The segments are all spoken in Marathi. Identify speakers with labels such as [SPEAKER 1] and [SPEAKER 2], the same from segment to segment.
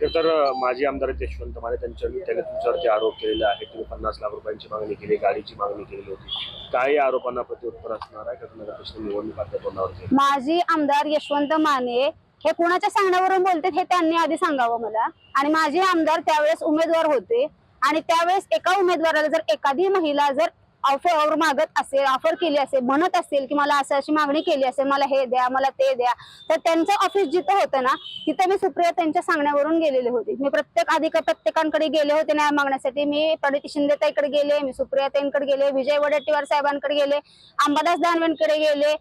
[SPEAKER 1] खरं तर माजी आमदार यशवंत माने त्यांच्या त्याने तुमच्यावरती आरोप केलेले आहे तुम्ही पन्नास लाख रुपयांची मागणी केली गाडीची मागणी केलेली होती. काय या आरोपांना प्रत्युत्तर असणार आहे का नगर परिषद निवडणूक तोंडावरती
[SPEAKER 2] माजी आमदार यशवंत माने हे कुणाच्या सांगण्यावरून बोलते हे त्यांनी आधी सांगावं मला. आणि माझे आमदार त्यावेळेस उमेदवार होते. आणि त्यावेळेस एका उमेदवाराला जर एखादी महिला जर ऑफर मागत असेल ऑफर केली असेल म्हणत असेल की मला असं अशी मागणी केली असेल मला हे द्या मला ते द्या तर त्यांचं ऑफिस जिथं होतं ना तिथं मी सुप्रिया त्यांच्या सांगण्यावरून गेलेले होते. मी प्रत्येक अधिक प्रत्येकांकडे गेले होते न्याय मागण्यासाठी. मी प्रणिती शिंदेताईकडे गेले मी सुप्रिया ताईंकडे गेले विजय वडेट्टीवार साहेबांकडे गेले अंबादास दानवेंकडे गेले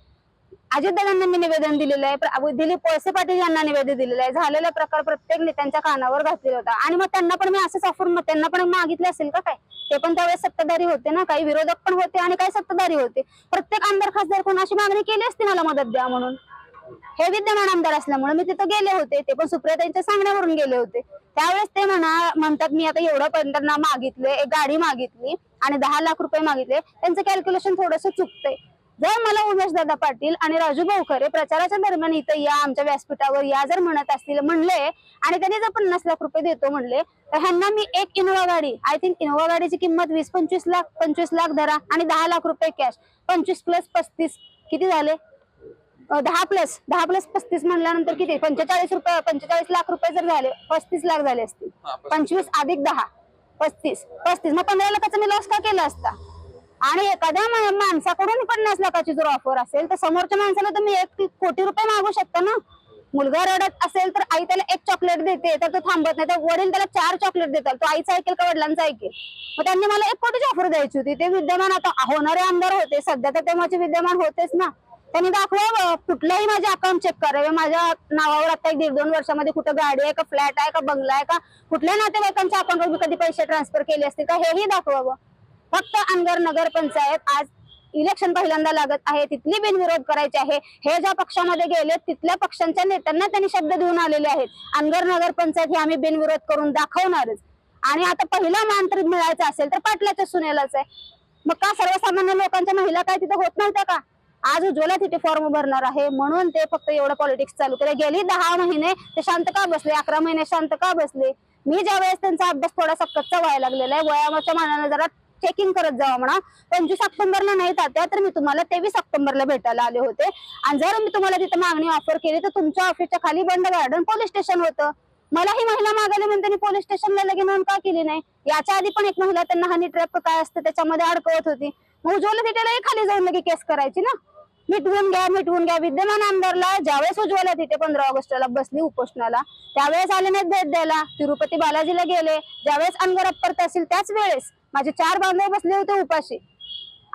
[SPEAKER 2] अजितदादांना मी निवेदन दिलेलं आहे. दिलीप वळसे पाटील यांना निवेदन दिलेलं आहे. झालेला प्रकार प्रत्येक नेत्यांच्या कानावर घातलेला होता. आणि मग त्यांना पण मी असंच ऑफर मग त्यांना पण मागितले असेल का काय? ते पण त्यावेळेस सत्ताधारी होते ना. काही विरोधक पण होते आणि काही सत्ताधारी होते. प्रत्येक आमदार खासदार कोण? अशी मागणी केली असती मला मदत द्या म्हणून. हे विद्यमान आमदार असल्यामुळे मी तिथं गेले होते. ते पण सुप्रियाताईंच्या सांगण्यावरून गेले होते. त्यावेळेस ते म्हणा म्हणतात मी आता एवढं पण मागितले एक गाडी मागितली आणि दहा लाख रुपये मागितले. त्यांचं कॅल्क्युलेशन थोडस चुकतंय. जर मला उमेश दादा पाटील आणि राजू भाऊखरे प्रचाराच्या दरम्यान इथं या आमच्या व्यासपीठावर या जर म्हणत असतील म्हणले आणि त्यांनी जर पन्नास लाख रुपये देतो म्हणले तर ह्यांना मी एक इनोवा गाडी आय थिंक इनोवा गाडीची किंमत वीस पंचवीस लाख पंचवीस लाख धरा आणि दहा लाख रुपये कॅश पंचवीस प्लस पस्तीस किती झाले? दहा प्लस दहा प्लस पस्तीस म्हणल्यानंतर किती? पंचेचाळीस रुपये पंचेचाळीस लाख रुपये जर झाले पस्तीस लाख झाले असतील. पंचवीस अधिक दहा पस्तीस पस्तीस. मग पंधरा लाखाचा मी लॉस का केला असता? आणि एखाद्या माणसाकडून पन्नास लाखाची जर ऑफर असेल तर समोरच्या माणसाला तुम्ही एक कोटी रुपये मागू शकता ना? मुलगा रडत असेल तर आई त्याला एक चॉकलेट देते तर तो थांबत नाही. तर वडील त्याला चार चॉकलेट देतात. तो आईचा ऐकेल का वडिलांचं ऐकेल? मग त्यांनी मला एक कोटीची ऑफर द्यायची होती. ते विद्यमान आता होणारे आमदार होते. सध्या तर ते माझे विद्यमान होतेच ना. त्यांनी दाखवा कुठल्याही माझे अकाउंट चेक करावे माझ्या नावावर आता एक दीड दोन वर्षामध्ये कुठं गाडी आहे का फ्लॅट आहे का बंगला आहे का कुठल्या नातेवाईकांच्या अकाउंटवर मी कधी पैसे ट्रान्सफर केले असतील का हेही दाखवावं फक्त अनगर नगर पंचायत आज इलेक्शन पहिल्यांदा लागत आहे. तिथली बिनविरोध करायची आहे. हे ज्या पक्षामध्ये गेले तिथल्या पक्षांच्या नेत्यांना त्यांनी शब्द देऊन आलेले आहेत. अनगर नगर पंचायत आम्ही बिनविरोध करून दाखवणारच. आणि आता पहिला मान तर मिळायचा असेल तर पाटलाच्या सुनेलाच आहे. मग का सर्वसामान्य लोकांच्या महिला काय तिथे होत नव्हत्या का? आज उज्ज्वला तिथे फॉर्म भरणार आहे. म्हणून ते फक्त एवढं पॉलिटिक्स चालू केलं. गेली दहा महिने ते शांत का बसले? अकरा महिने शांत का बसले? मी ज्या वेळेस त्यांचा अभ्यास थोडासा कच्चा व्हायला लागलेला आहे वयाच्या मानाने जरा चेकिंग करत जावा म्हणा. पंचवीस ऑक्टोबरला नाही तात्या तर मी तुम्हाला तेवीस ऑक्टोबरला भेटायला आले होते. आणि जर मी तुम्हाला तिथे मागणी ऑफर केली तर तुमच्या ऑफिसच्या खाली बंड गार्डन पोलीस स्टेशन होतं. मला ही महिला मागायला म्हणते त्यांनी पोलीस स्टेशनला लगे म्हणून का केली नाही? याच्या आधी पण एक महिला त्यांना हनी ट्रॅप काय असतं त्याच्यामध्ये अडकवत होती. मग उज्ज्वला तिथे खाली जाऊन लगे केस करायची ना? मिटवून घ्या मिटवून घ्या. विद्यमान आमदारला ज्यावेळेस उज्ज्वला तिथे पंधरा ऑगस्टला बसली उपोषणाला त्यावेळेस आले नाहीत भेट द्यायला. तिरुपती बालाजीला गेले. ज्यावेळेस अनगर अप्पर तहसील त्याच वेळेस माझे चार बांधव बसले होते उपाशी.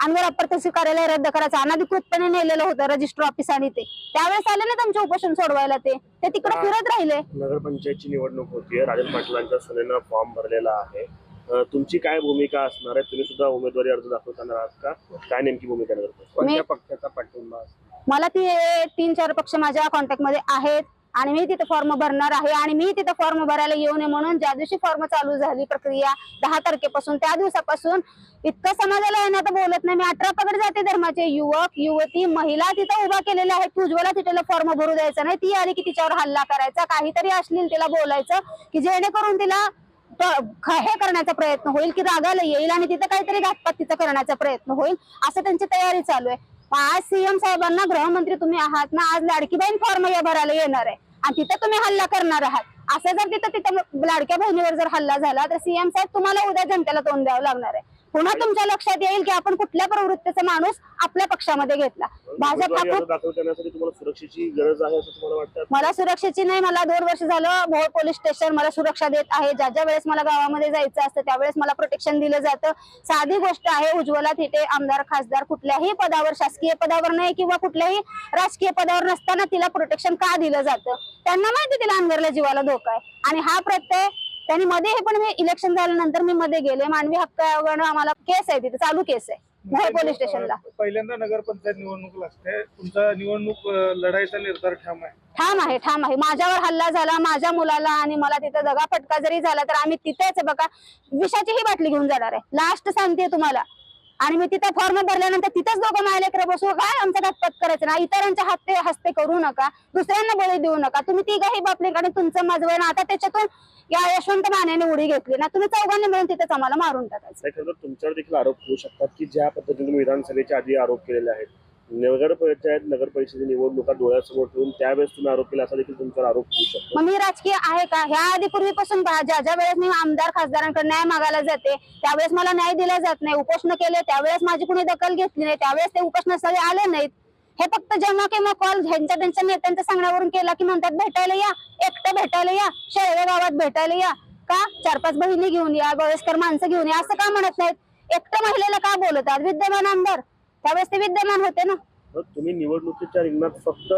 [SPEAKER 2] अनगर अप्पर तहसील कार्यालय रद्द करायचं. अनाधिकृतपणे नेलेलं होतं रजिस्टर ऑफिस आणि ते. त्यावेळेस आले ना तुमचे उपोषण सोडवायला ते. ते तिकडे फिरत राहिले.
[SPEAKER 1] नगरपंचायतची निवडणूक होतीये. राजन पाटलांच्या सुनेनं फॉर्म भरलेला आहे. तुमची काय भूमिका असणार आहे? तुम्ही सुद्धा उमेदवारी अर्ज दाखवताना आहात का? काय नेमकी भूमिका पक्षाचा पाठिंबा
[SPEAKER 2] मला ती तीन चार पक्ष माझ्या कॉन्टॅक्टमध्ये आहेत आणि मी तिथे फॉर्म भरणार आहे आणि मी तिथे फॉर्म भरायला येऊ नये म्हणून ज्या दिवशी फॉर्म चालू झाली प्रक्रिया दहा तारखेपासून त्या दिवसापासून इतकं समाजाला आहे ना तर बोलत नाही. मी अठरा पगड जाते धर्माचे युवक युवती महिला तिथं उभा केलेल्या आहेत. उज्ज्वला तिथे फॉर्म भरू द्यायचा नाही. ती आली की तिच्यावर हल्ला करायचा. काहीतरी अश्लील तिला बोलायचं की जेणेकरून तिला हे करण्याचा प्रयत्न होईल की रागाला येईल आणि तिथं काहीतरी घातपात तिथं करण्याचा प्रयत्न होईल असं त्यांची तयारी चालू आहे. आज सीएम साहेबांना गृहमंत्री तुम्ही आहात ना आज लाडकी बहीण फॉर्म या भरायला येणार आहे. आणि तिथं तुम्ही हल्ला करणार आहात. असं जर तिथं तिथं लाडक्या बहिणीवर जर हल्ला झाला तर सीएम साहेब तुम्हाला उद्या जनतेला तोंड द्यावं लागणार आहे. पुन्हा तुमच्या लक्षात येईल की आपण कुठल्या प्रवृत्तीचा माणूस आपल्या पक्षामध्ये घेतला. भाजप हा
[SPEAKER 1] सुरक्षेची गरज आहे असं तुम्हाला वाटतं?
[SPEAKER 2] मला सुरक्षेची नाही मला दोन वर्ष झालं भोर पोलीस स्टेशन मला सुरक्षा देत आहे. ज्या ज्या वेळेस मला गावामध्ये जायचं असतं त्यावेळेस मला प्रोटेक्शन दिलं जातं. साधी गोष्ट आहे उज्ज्वला तिथे आमदार खासदार कुठल्याही पदावर शासकीय पदावर नाही किंवा कुठल्याही राजकीय पदावर नसताना तिला प्रोटेक्शन का दिलं जातं? त्यांना माहिती तिला अंगरला जीवाला धोका आहे. आणि हा प्रत्यय त्यांनी मध्ये हे पण मी इलेक्शन झाल्यानंतर मी मध्ये गेले. मानवी हक्क आयोगानं आम्हाला केस आहे तिथे चालू केस आहे. पोलीस स्टेशनला.
[SPEAKER 3] पहिल्यांदा नगरपंचायत निवडणूक लागते. तुमचा निवडणूक लढाईचा निर्धार ठाम आहे.
[SPEAKER 2] ठाम आहे ठाम आहे. माझ्यावर हल्ला झाला माझ्या मुलाला आणि मला तिथं दगा फटका जरी झाला तर आम्ही तिथेच बघा. विषाची ही बाटली घेऊन जाणार आहे. लास्ट सांगते तुम्हाला. आणि मी तिथं फॉर्म भरल्यानंतर तिथंच दोघं माझ्या लेकरं बसू काय आमचा घातपात करायचं ना इतरांच्या हस्ते हस्ते करू नका. दुसऱ्यांना बळी देऊ नका. तुम्ही तिघाही बापले आणि तुमचं माझं ना आता त्याच्यातून या यशवंत मानेने उडी घेतली. ना तुम्ही चौघांनी मिळून तिथेच आम्हाला मारून टाकायचं.
[SPEAKER 1] तुमच्यावर देखील आरोप होऊ शकतात की ज्या पद्धतीने विधानसभेच्या आधी आरोप केलेले आहेत नगर पंचायत नगर परिषदेची निवडणुका डोळ्यासमोर ठेवून त्यावेळेस तुम्ही आरोप केला असा देखील तुमचा आरोप होऊ शकतो.
[SPEAKER 2] मग मी राजकीय आहे का? ह्या आधी पूर्वीपासून पहा, ज्या ज्या वेळेस मी आमदार खासदारांकडे न्याय मागायला जाते त्यावेळेस मला न्याय दिला जात नाही उपोषण केले त्यावेळेस माझी कुणी दखल घेतली नाही त्यावेळेस ते उपोषणास्थळी आले नाहीत. हे फक्त जेव्हा केव्हा कॉल ह्यांच्या त्यांच्या नेत्यांच्या सांगण्यावरून केला की म्हणतात भेटायला या एकटं भेटायला या शेळवे गावात भेटायला या. का? चार पाच बहिणी घेऊन या वयस्कर माणसं घेऊन या असं का म्हणत नाहीत? एकटं महिलेला का बोलतात विद्यमान आमदार त्यावेळेस ते विद्यमान होते ना.
[SPEAKER 1] तर तुम्ही निवडणुकीच्या रिंगणात फक्त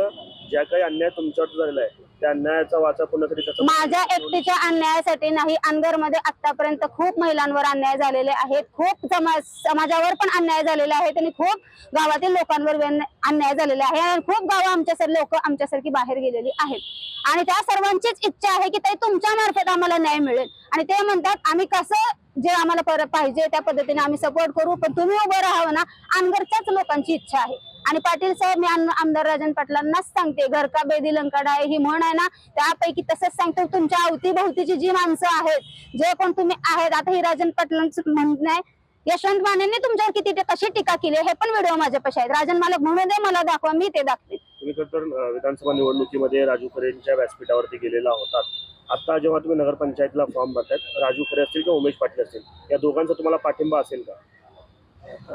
[SPEAKER 1] ज्या काही अन्याय तुमच्यावर झालेला आहे त्या अन्यायाचा वाचा त्याचा
[SPEAKER 2] माझ्या एकटीच्या अन्यायासाठी नाही अनगरमध्ये आतापर्यंत खूप महिलांवर अन्याय झालेले आहेत खूप समाज समाजावर पण अन्याय झालेला आहे आणि खूप गावातील लोकांवर अन्याय झालेला आहे आणि खूप गावं आमच्या लोक आमच्यासारखी बाहेर गेलेली आहेत. आणि त्या सर्वांचीच इच्छा आहे की ते तुमच्या मार्फत आम्हाला न्याय मिळेल. आणि ते म्हणतात आम्ही कसं जे आम्हाला परत पाहिजे त्या पद्धतीने आम्ही सपोर्ट करू पण तुम्ही उभं राहावं ना. अनगरच्याच लोकांची इच्छा आहे. आणि पाटील साहेब मी आमदार राजन पाटलांनाच सांगते घर का बेदी लंकाडा आहे ही म्हण आहे ना त्यापैकी तसंच सांगतो तुमच्या अवतीभोवतीची जी माणसं आहेत जे कोण तुम्ही आहेत आता ही राजन पाटलांचं म्हणणं आहे यशवंत मानेंनी तुमच्यावर किती कशी टीका केली हे पण व्हिडिओ माझ्यापाशी आहेत. राजन मालक म्हणून दे मला दाखवा मी ते दाखते
[SPEAKER 1] तुम्ही तर विधानसभा निवडणुकीमध्ये राजू खरेंच्या व्यासपीठावरती गेलेला होता आता जेव्हा तुम्ही नगरपंचायतला फॉर्म भरतायत राजू खरे असतील किंवा उमेश पाटील असतील या दोघांचा तुम्हाला पाठिंबा असेल का?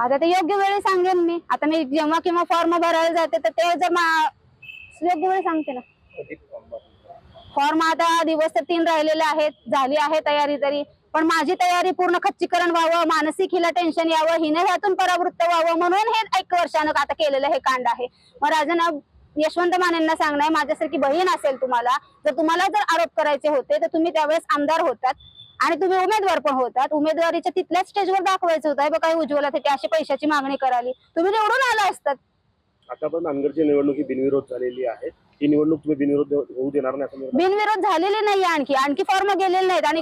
[SPEAKER 2] आता ते योग्य वेळी सांगेन मी. आता मी जेव्हा किंवा फॉर्म भरायला जाते तर ते जर मा- योग्य वेळी सांगते ना. फॉर्म आता दिवस तर तीन राहिलेले आहेत झाली आहे तयारी तरी. पण माझी तयारी पूर्ण खच्चीकरण व्हावं मानसिक हिला टेन्शन यावं हिने ह्यातून परावृत्त व्हावं म्हणून हे एक वर्षानं आता केलेलं हे कांड आहे. मग राजन यशवंत मानेंना सांगणं आहे माझ्यासारखी बहीण असेल तुम्हाला जर तुम्हाला जर आरोप करायचे होते तर तुम्ही त्यावेळेस आमदार होतात. आणि तुम्ही उमेदवार पण होतात. उमेदवारीच्या तिथल्याच स्टेजवर दाखवायचं होतं. बघा काही उज्ज्वलासाठी अशी पैशाची मागणी कराली तुम्ही निवडून आला असतात.
[SPEAKER 1] आता पण अनगरची निवडणूक ही बिनविरोध झालेली आहे. ही निवडणूक तुम्ही बिनविरोध होऊ देणार नाही असं निर्णय-
[SPEAKER 2] बिनविरोध झालेली नाही आणखी. आणखी फॉर्म गेलेले नाहीत. आणि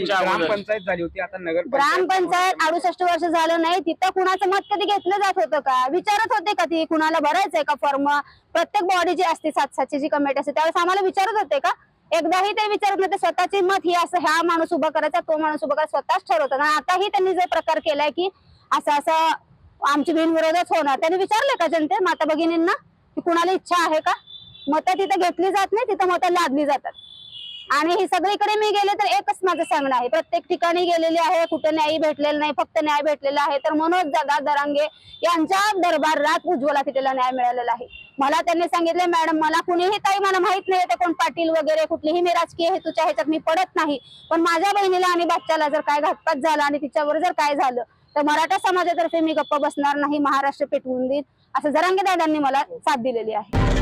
[SPEAKER 4] ग्रामपंचायत झाली होती. आता नगर
[SPEAKER 2] ग्रामपंचायत अडुसष्ट वर्ष झालं नाही. तिथं कुणाचं मत कधी घेतलं जात होतं का? विचारत होते का ती? कुणाला भरायचंय का फॉर्म प्रत्येक बॉडी जी असते सात सातची जी कमिटी असते त्यावेळेस आम्हाला विचारत होते का? एकदाही ते विचारत नव्हते. स्वतःची मत ही असं ह्या माणूस उभा करायचा तो माणूस उभा करायचा स्वतःच ठरवतात. आणि आताही त्यांनी जो प्रकार केलाय की असं असं आमची बिनविरोधच होणार. त्यांनी विचारले का जनते माता भगिनींना की कुणाला इच्छा आहे का? मतं तिथं घेतली जात नाही तिथं मतं लादली जातात. आणि हे सगळीकडे मी गेले तर एकच माझं सांगणं आहे. प्रत्येक ठिकाणी गेलेली आहे कुठे न्याय भेटलेला नाही फक्त न्याय भेटलेला आहे. तर मनोज दादा दरांगे यांच्या दरबारात उज्ज्वला तिथेला न्याय मिळालेला आहे. मला त्यांनी सांगितले मॅडम मला कुणीही ताई मला माहीत नाही ते कोण पाटील वगैरे कुठलीही मी राजकीय हेतूच्या ह्याच्यात मी पडत नाही. पण माझ्या बहिणीला आणि बाच्च्याला जर काय घातपात झाला आणि तिच्यावर जर काय झालं तर मराठा समाजातर्फे मी गप्प बसणार नाही महाराष्ट्र पेटवून देईन. असं जरांगे दादांनी मला साथ दिलेली आहे.